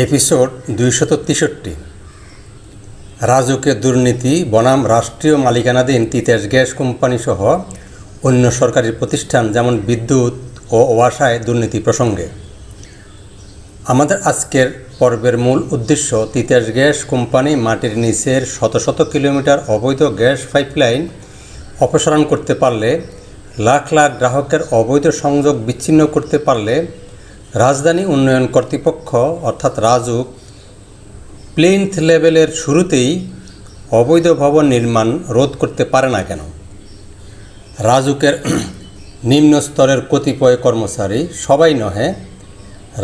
Episode দুইশত তেষট্টি। রাজুকের দুর্নীতি, বনাম রাষ্ট্রীয় মালিকানাধীন তিতাস গ্যাস কোম্পানি সহ অন্য সরকারি প্রতিষ্ঠান যেমন বিদ্যুৎ ও ওয়াসায় দুর্নীতি প্রসঙ্গে। আমাদের আজকের পর্বের মূল উদ্দেশ্য তিতাস গ্যাস কোম্পানি মাটির নিচের শত শত কিলোমিটার অবৈধ গ্যাস পাইপলাইন অপসারণ করতে পারলে, লাখ লাখ গ্রাহকের অবৈধ সংযোগ বিচ্ছিন্ন করতে পারলে রাজধানী উন্নয়ন কর্তৃপক্ষ, অর্থাৎ রাজুক প্লেন্থ লেভেলের শুরুতেই অবৈধ ভবন নির্মাণ রোধ করতে পারে না কেন? রাজুকের নিম্ন স্তরের কতিপয় কর্মচারী সবাই নহে,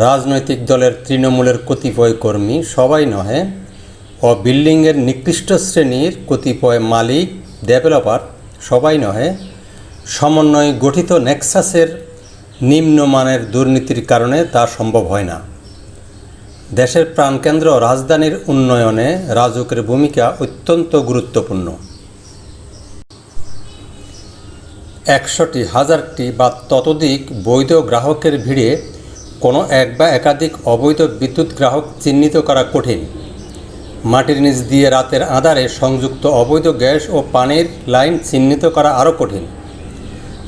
রাজনৈতিক দলের তৃণমূলের কতিপয় কর্মী সবাই নহে ও বিল্ডিংয়ের নিকৃষ্ট শ্রেণির কতিপয় মালিক, ডেভেলপার সবাই নহে। সমন্বয়ে গঠিত নেক্সাসের নিম্নমানের দুর্নীতির কারণে তা সম্ভব হয় না। দেশের প্রাণকেন্দ্র রাজধানীর উন্নয়নে রাজুকের ভূমিকা অত্যন্ত গুরুত্বপূর্ণ। একশোটি হাজারটি বা ততোধিক বৈধ গ্রাহকের ভিড়ে কোনো এক বা একাধিক অবৈধ বিদ্যুৎ গ্রাহক চিহ্নিত করা কঠিন। মাটির নিচ দিয়ে রাতের আধারে সংযুক্ত অবৈধ গ্যাস ও পানির লাইন চিহ্নিত করা আরও কঠিন।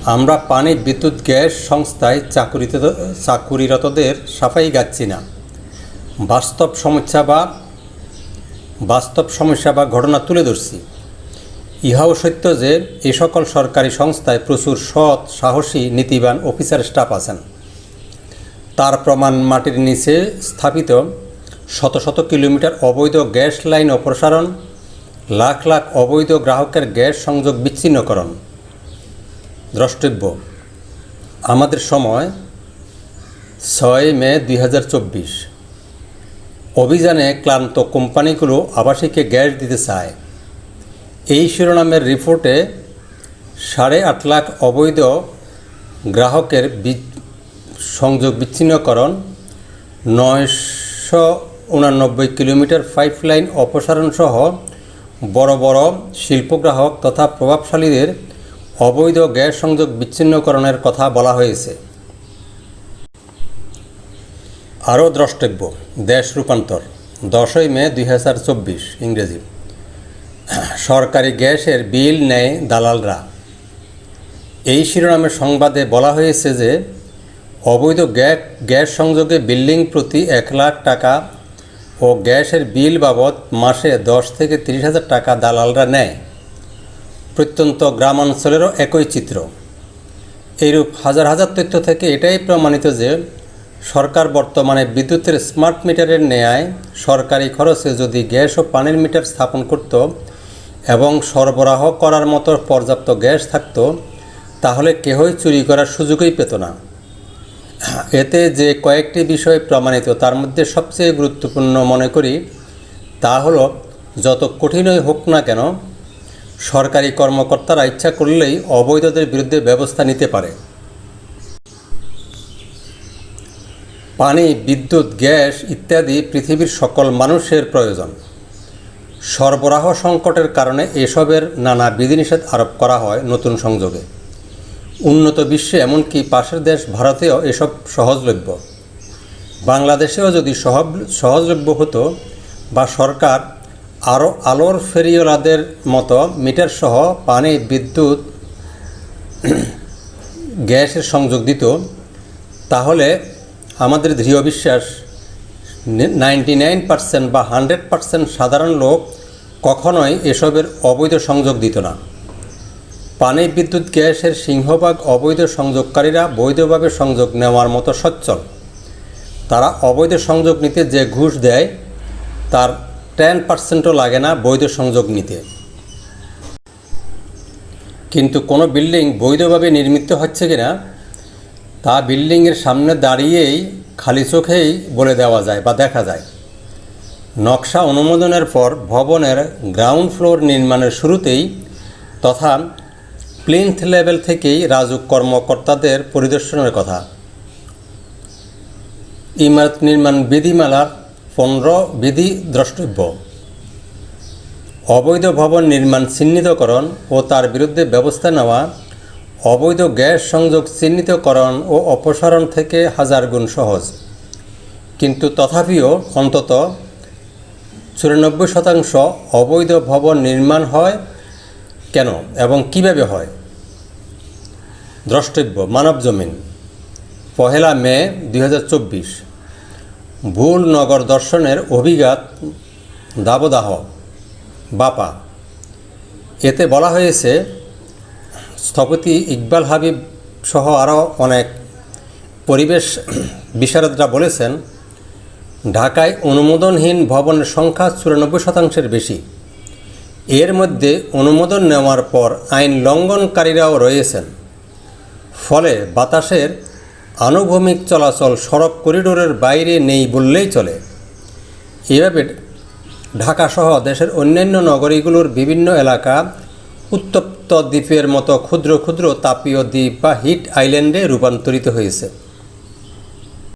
আমরা পানি বিদ্যুৎ গ্যাস সংস্থায় চাকুরিত চাকুরিরতদের সাফাই গাচ্ছি না। বাস্তব সমস্যা বা বাস্তব সমস্যা বা ঘটনা তুলে ধরছি। ইহাও সত্য যে এ সকল সরকারি সংস্থায় প্রচুর সৎ, সাহসী, নীতিবান অফিসার স্টাফ আছেন। তার প্রমাণ মাটির নিচে স্থাপিত শত শত কিলোমিটার অবৈধ গ্যাস লাইন অপসারণ, লাখ লাখ অবৈধ গ্রাহকের গ্যাস সংযোগ বিচ্ছিন্নকরণ। দ্রষ্টব্য। আমাদের সময় ছয় মে দুই হাজার চব্বিশ। অভিযানে ক্লান্ত কোম্পানিগুলো আবাসিকে গ্যাস দিতে চায়। এই শিরোনামের রিপোর্টে সাড়ে আট লাখ অবৈধ গ্রাহকের সংযোগ বিচ্ছিন্নকরণ, নয়শো উনানব্বই কিলোমিটার পাইপলাইন অপসারণ সহ বড় বড় শিল্পগ্রাহক তথা প্রভাবশালীদের অবৈধ গ্যাস সংযোগ বিচ্ছিন্নকরণের কথা বলা হয়েছে। আরও দ্রষ্টব্য, দেশ রূপান্তর, দশই মে দুই হাজার চব্বিশ, ইংরেজি। সরকারি গ্যাসের বিল নেয় দালালরা। এই শিরোনামের সংবাদে বলা হয়েছে যে, অবৈধ গ্যাস সংযোগে বিল্ডিং প্রতি এক লাখ টাকা ও গ্যাসের বিল বাবদ মাসে দশ থেকে তিরিশ হাজার টাকা দালালরা নেয়। প্রত্যন্ত গ্রামাঞ্চলেরও একই চিত্র। এইরূপ হাজার হাজার তথ্য থেকে এটাই প্রমাণিত যে, সরকার বর্তমানে বিদ্যুতের স্মার্ট মিটারের ন্যায় সরকারি খরচে যদি গ্যাস ও পানির মিটার স্থাপন করত এবং সরবরাহ করার মতো পর্যাপ্ত গ্যাস থাকত, তাহলে কেহই চুরি করার সুযোগই পেত না। এতে যে কয়েকটি বিষয় প্রমাণিত, তার মধ্যে সবচেয়ে গুরুত্বপূর্ণ মনে করি, তা হলো, যত কঠিনই হোক না কেন সরকারি কর্মকর্তারা ইচ্ছা করলেই অবৈধদের বিরুদ্ধে ব্যবস্থা নিতে পারে। পানি, বিদ্যুৎ, গ্যাস ইত্যাদি পৃথিবীর সকল মানুষের প্রয়োজন। সরবরাহ সংকটের কারণে এসবের নানা বিধিনিষেধ আরোপ করা হয় নতুন সংযোগে। উন্নত বিশ্বে এমনকি পাশের দেশ ভারতেও এসব সহজলভ্য। বাংলাদেশেও যদি সহজলভ্য হতো বা সরকার আরও আলোর ফেরিওলাদের মতো মিটারসহ পানি, বিদ্যুৎ, গ্যাসের সংযোগ দিত, তাহলে আমাদের দৃঢ় বিশ্বাস, নাইনটি নাইন পার্সেন্ট বা হান্ড্রেড পার্সেন্ট সাধারণ লোক কখনোই এসবের অবৈধ সংযোগ দিত না। পানি, বিদ্যুৎ, গ্যাসের সিংহভাগ অবৈধ সংযোগকারীরা বৈধভাবে সংযোগ নেওয়ার মতো সচ্ছল। তারা অবৈধ সংযোগ নিতে যে ঘুষ দেয়, তার টেন পার্সেন্টও লাগে না বৈধ সংযোগ নিতে। কিন্তু কোনো বিল্ডিং বৈধভাবে নির্মিত হচ্ছে কিনা, তা বিল্ডিংয়ের সামনে দাঁড়িয়েই খালি চোখেই বলে দেওয়া যায় বা দেখা যায়। নকশা অনুমোদনের পর ভবনের গ্রাউন্ড ফ্লোর নির্মাণের শুরুতেই তথা প্লিন্থ লেভেল থেকেই রাজুক কর্মকর্তাদের পরিদর্শনের কথা। ইমারত নির্মাণ বিধিমালার পনেরো বিধি দ্রষ্টব্য। অবৈধ ভবন নির্মাণ চিহ্নিতকরণ ও তার বিরুদ্ধে ব্যবস্থা নেওয়া, অবৈধ গ্যাস সংযোগ চিহ্নিতকরণ ও অপসারণ থেকে হাজার গুণ সহজ। কিন্তু তথাপিও অন্তত চুরানব্বই শতাংশ অবৈধ ভবন নির্মাণ হয় কেন এবং কীভাবে হয়? দ্রষ্টব্য মানব জমিন পহেলা মে দু হাজার চব্বিশ। ভুল নগর দর্শনের অভিঘাত দাবদাহ, বাপা। এতে বলা হয়েছে, স্থপতি ইকবাল হাবিব সহ আরও অনেক পরিবেশ বিশারদরা বলেছেন, ঢাকায় অনুমোদনহীন ভবনের সংখ্যা চুরানব্বই শতাংশের বেশি। এর মধ্যে অনুমোদন নেওয়ার পর আইন লঙ্ঘনকারীরাও রয়েছেন। ফলে বাতাসের আনুভূমিক চলাচল সড়ক করিডোরের বাইরে নেই বললেই চলে। এভাবে ঢাকাসহ দেশের অন্যান্য নগরীগুলোর বিভিন্ন এলাকা উত্তপ্ত দ্বীপের মতো ক্ষুদ্র ক্ষুদ্র তাপীয় দ্বীপ বা হিট আইল্যান্ডে রূপান্তরিত হয়েছে।